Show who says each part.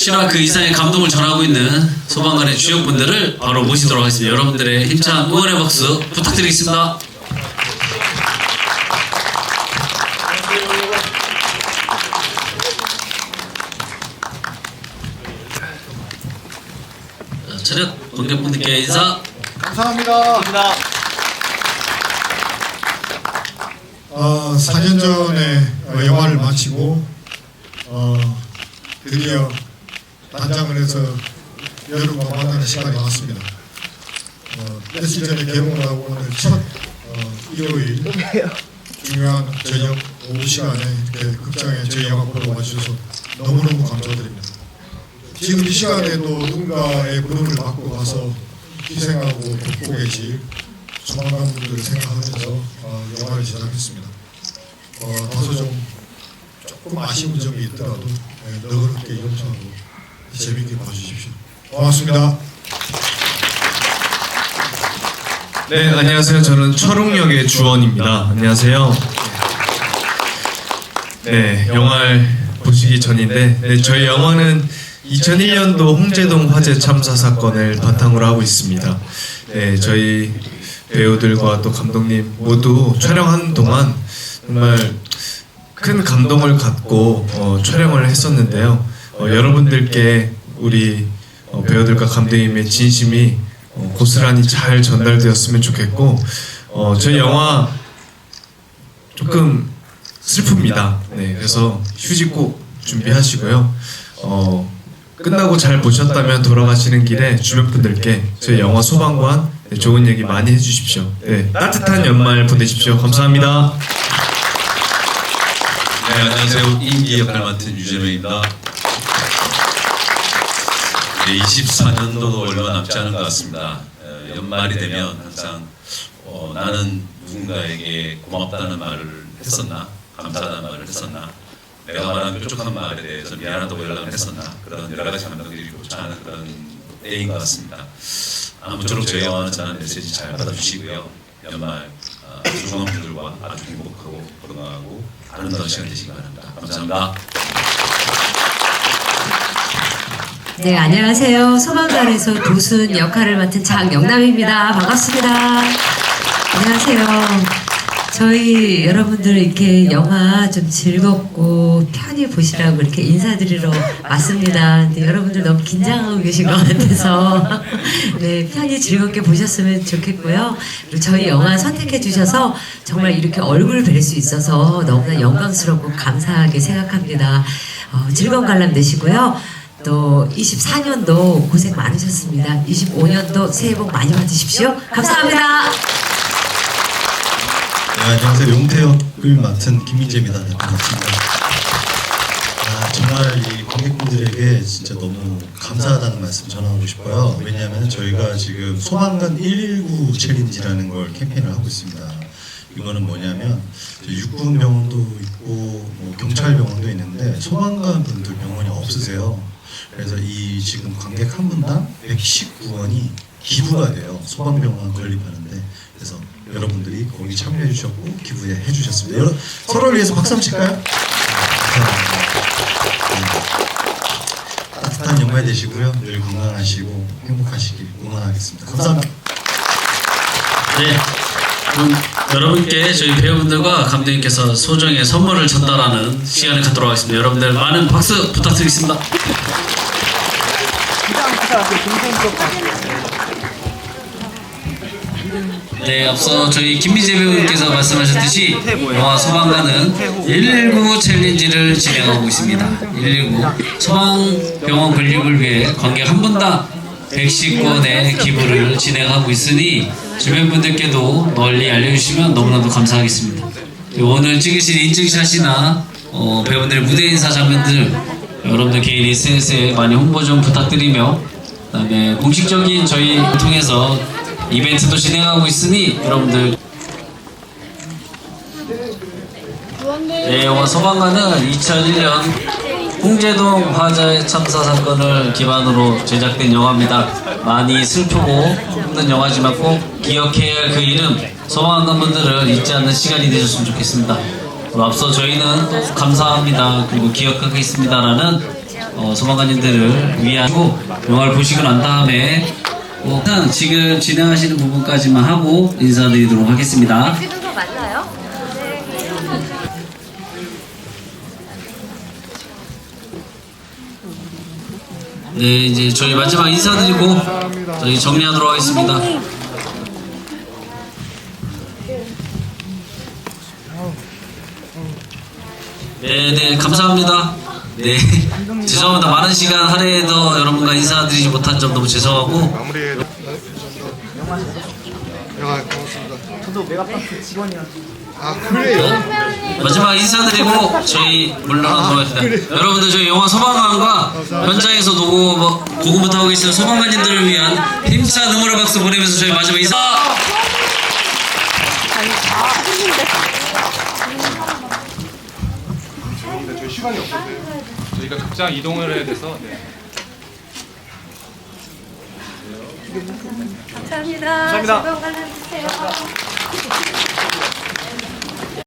Speaker 1: 실화 그 이상의 감동을 전하고 있는 소방관의 주역분들을 바로 모시도록 하겠습니다. 여러분들의 힘찬 응원의 박수 부탁드리겠습니다. 자, 차렷 관객분들께 인사.
Speaker 2: 감사합니다. 어, 4년 전에 어, 영화를 마치고 어, 드디어 단장을 해서 여러분과 만나는 시간이 왔습니다. 어, 며칠 전에 개봉을 하고 오늘 첫 어, 일요일 중요한 저녁 오후 시간에 이렇게 극장에 저희 영화 보러 와주셔서 너무너무 감사드립니다. 지금 이 시간에도 누군가의 부름을 받고 가서 희생하고 돕고 계실 소방관분들을 생각하면서 어, 영화를 제작했습니다. 어, 다소 좀 조금 아쉬운 점이 있더라도 예, 너그럽게 용서하고 재밌게 봐주십시오. 고맙습니다.
Speaker 3: 네, 안녕하세요. 저는 철웅역의 주원입니다. 안녕하세요. 네, 영화를 보시기 전인데, 네, 저희 영화는 2001년도 홍제동 화재 참사 사건을 바탕으로 하고 있습니다. 네, 저희 배우들과 또 감독님 모두 촬영하는 동안 정말 큰 감동을 갖고 어, 촬영을 했었는데요. 어, 여러분들께 우리 어, 배우들과 감독님의 진심이 어, 고스란히 잘 전달되었으면 좋겠고 어, 저희 영화 조금 슬픕니다. 네, 그래서 휴직 꼭 준비하시고요. 어, 끝나고 잘 보셨다면 돌아가시는 길에 주변 분들께 저희 영화 소방관 네, 좋은 얘기 많이 해주십시오. 네, 따뜻한 연말 보내십시오. 감사합니다.
Speaker 4: 네, 안녕하세요. 인기 역할 맡은 유재명입니다. 네, 24년도도 얼마 남지 않은 것 같습니다. 어, 연말이 되면 항상 어, 나는 누군가에게 고맙다는 말을 했었나, 감사하다는 말을 했었나, 내가 말한 뾰족한 말에 대해서 미안하다고 연락을 했었나, 그런 여러 가지 감정들이 교차하는 그런 때인 것 같습니다. 아무쪼록 저희 영화는 저는 메시지 잘 받아주시고요. 연말 어, 소중한 분들과 아주 행복하고 건강하고 아름다운 시간 되시기 바랍니다. 감사합니다.
Speaker 5: 네, 안녕하세요. 소방관에서 도순 역할을 맡은 장영남입니다. 반갑습니다. 안녕하세요. 저희 여러분들 이렇게 영화 좀 즐겁고 편히 보시라고 이렇게 인사드리러 왔습니다. 근데 여러분들 너무 긴장하고 계신 것 같아서 네, 편히 즐겁게 보셨으면 좋겠고요. 그리고 저희 영화 선택해 주셔서 정말 이렇게 얼굴 뵐 수 있어서 너무나 영광스럽고 감사하게 생각합니다. 어, 즐거운 관람 되시고요. 또 24년도 고생 많으셨습니다. 25년도 새해 복 많이 받으십시오. 감사합니다.
Speaker 6: 네, 안녕하세요. 용태역을 맡은 김민재입니다. 네, 반갑습니다. 아, 정말 이 관객분들에게 진짜 너무 감사하다는 말씀 전하고 싶어요. 왜냐하면 저희가 지금 소방관 119 챌린지라는 걸 캠페인을 하고 있습니다. 이거는 뭐냐면 저희 육군 병원도 있고 뭐 경찰 병원도 있는데 소방관 분들 병원이 없으세요. 그래서 이 지금 관객 한 분당 119원이 기부가 돼요. 소방병원 건립하는데 그래서 여러분들이 거기 참여해 주셨고 기부해 주셨습니다. 여러, 서로를 위해서 박수 한번 칠까요? 네, 감사합니다. 네. 따뜻한 연말 되시고요. 늘 건강하시고 행복하시길 응원하겠습니다. 감사합니다.
Speaker 1: 네. 그럼 여러분께 저희 배우분들과 감독님께서 소정의 선물을 전달하는 시간을 갖도록 하겠습니다. 여러분들 많은 박수 부탁드리겠습니다. 네, 앞서 저희 김미재 배우님께서 말씀하셨듯이 영화 소방관은 119 챌린지를 진행하고 있습니다. 119 소방병원 건립을 위해 관객 한 분당 110권의 기부를 진행하고 있으니 주변 분들께도 널리 알려주시면 너무나도 감사하겠습니다. 그리고 오늘 찍으신 인증샷이나 어, 배우분들 무대 인사 장면들 여러분들 개인 SNS에 많이 홍보 좀 부탁드리며 그다음에 공식적인 저희 통해서 이벤트도 진행하고 있으니 여러분들 네, 영화 소방관은 2001년 홍제동 화재 참사 사건을 기반으로 제작된 영화입니다. 많이 슬프고 힘든 영화지만 꼭 기억해야 할 그 이름 소방관분들을 잊지 않는 시간이 되셨으면 좋겠습니다. 앞서 저희는 감사합니다 그리고 기억하겠습니다라는 어, 소방관님들을 위하고 영화를 보시고 난 다음에 어, 일단 지금 진행하시는 부분까지만 하고 인사드리도록 하겠습니다. 네, 이제 저희 마지막 인사드리고 저희 정리하도록 하겠습니다. 네, 네, 감사합니다. 네, 죄송합니다. 많은 시간 할애해서 여러분과 인사드리지 못한 점 너무 죄송하고
Speaker 2: 마무리해. 영화 고맙습니다. 저도 메가파크 직원이라. 아 그래요?
Speaker 1: 마지막 인사드리고 저희 물러나도록 하겠습니다. 여러분들 저희 영화 소방관과 현장에서 노고 뭐 고군부터 하고 계시는 소방관님들을 위한 힘찬 응원의 박수 보내면서 저희 마지막 인사.
Speaker 7: 저희 시간이 없어요. 저희가 극장 이동을 해야 돼서 네.
Speaker 8: 감사합니다. 즐거운 관람 주세요.